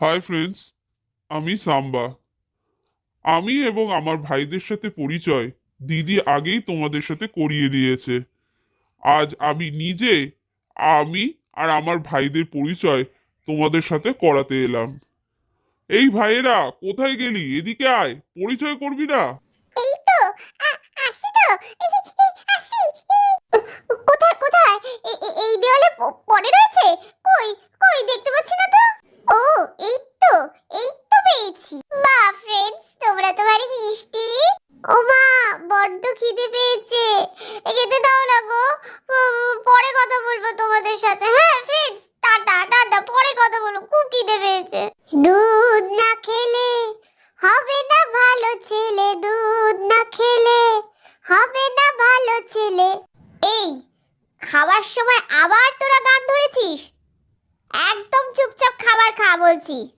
Hi friends আমি সাম্বা। আমি এবং আমার ভাইদের সাথে পরিচয় দিদি আগেই তোমাদের সাথে করিয়ে দিয়েছে। আজ আমি নিজে, আমি আর আমার ভাইদের পরিচয় তোমাদের সাথে করাতে এলাম। এই ভাইয়েরা কোথায় গেলি? এদিকে আয়। পরিচয় করবি না? ও মা বড্ড খিদে পেয়েছে। খেতে দাও না গো। পরে কথা বলব তোমাদের সাথে। হ্যাঁ ফ্রেন্ডস টাটা টাটা, পরে কথা বলব। খুব খিদে পেয়েছে। দুধ না খেলে হবে না ভালো ছেলে। দুধ না খেলে হবে না ভালো ছেলে। এই, খাবার সময় আবার তোরা গান ধরেছিস? একদম চুপচাপ খাবার খা বলছি।